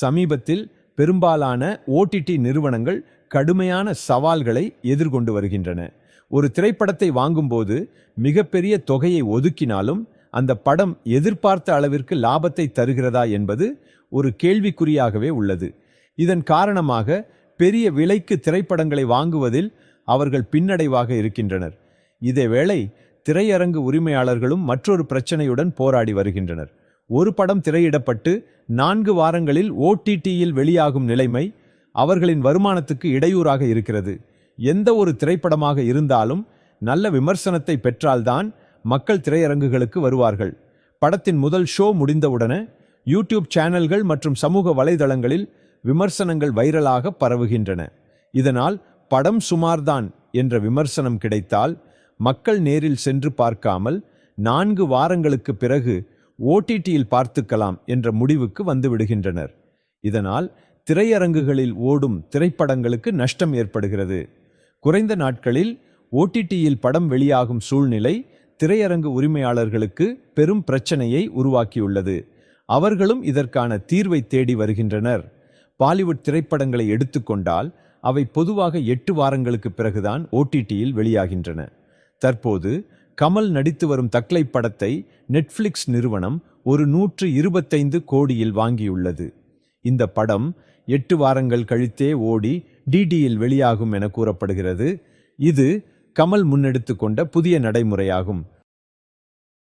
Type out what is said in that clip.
சமீபத்தில் பெரும்பாலான ஓடிடி நிறுவனங்கள் கடுமையான சவால்களை எதிர்கொண்டு வருகின்றன. ஒரு திரைப்படத்தை வாங்கும்போது மிகப்பெரிய தொகையை ஒதுக்கினாலும் அந்த படம் எதிர்பார்த்த அளவிற்கு லாபத்தை தருகிறதா என்பது ஒரு கேள்விக்குறியாகவே உள்ளது. இதன் காரணமாக பெரிய விலைக்கு திரைப்படங்களை வாங்குவதில் அவர்கள் பின்னடைவாக இருக்கின்றனர். இதேவேளை திரையரங்கு உரிமையாளர்களும் மற்றொரு பிரச்சனையுடன் போராடி வருகின்றனர். ஒரு படம் திரையிடப்பட்டு நான்கு வாரங்களில் ஓடிடியில் வெளியாகும் நிலைமை அவர்களின் வருமானத்துக்கு இடையூறாக இருக்கிறது. எந்த ஒரு திரைப்படமாக இருந்தாலும் நல்ல விமர்சனத்தை பெற்றால்தான் மக்கள் திரையரங்குகளுக்கு வருவார்கள். படத்தின் முதல் ஷோ முடிந்தவுடனே யூடியூப் சேனல்கள் மற்றும் சமூக வலைதளங்களில் விமர்சனங்கள் வைரலாக பரவுகின்றன. இதனால் படம் சுமார்தான் என்ற விமர்சனம் கிடைத்தால் மக்கள் நேரில் சென்று பார்க்காமல் நான்கு வாரங்களுக்கு பிறகு ஓடிடியில் பார்த்துக்கலாம் என்ற முடிவுக்கு வந்துவிடுகின்றனர். இதனால் திரையரங்குகளில் ஓடும் திரைப்படங்களுக்கு நஷ்டம் ஏற்படுகிறது. குறைந்த நாட்களில் ஓடிடியில் படம் வெளியாகும் சூழ்நிலை திரையரங்கு உரிமையாளர்களுக்கு பெரும் பிரச்சனையை உருவாக்கியுள்ளது. அவர்களும் இதற்கான தீர்வை தேடி வருகின்றனர். பாலிவுட் திரைப்படங்களை எடுத்துக்கொண்டால் அவை பொதுவாக எட்டு வாரங்களுக்கு பிறகுதான் ஓடிடியில் வெளியாகின்றன. தற்போது கமல் நடித்து வரும் தக்லை படத்தை நெட்ஃப்ளிக்ஸ் நிறுவனம் ஒரு நூற்று இருபத்தைந்து கோடியில் வாங்கியுள்ளது. இந்த படம் எட்டு வாரங்கள் கழித்தே ஓடி டிடியில் வெளியாகும் என கூறப்படுகிறது. இது கமல் முன்னெடுத்து கொண்ட புதிய நடைமுறையாகும்.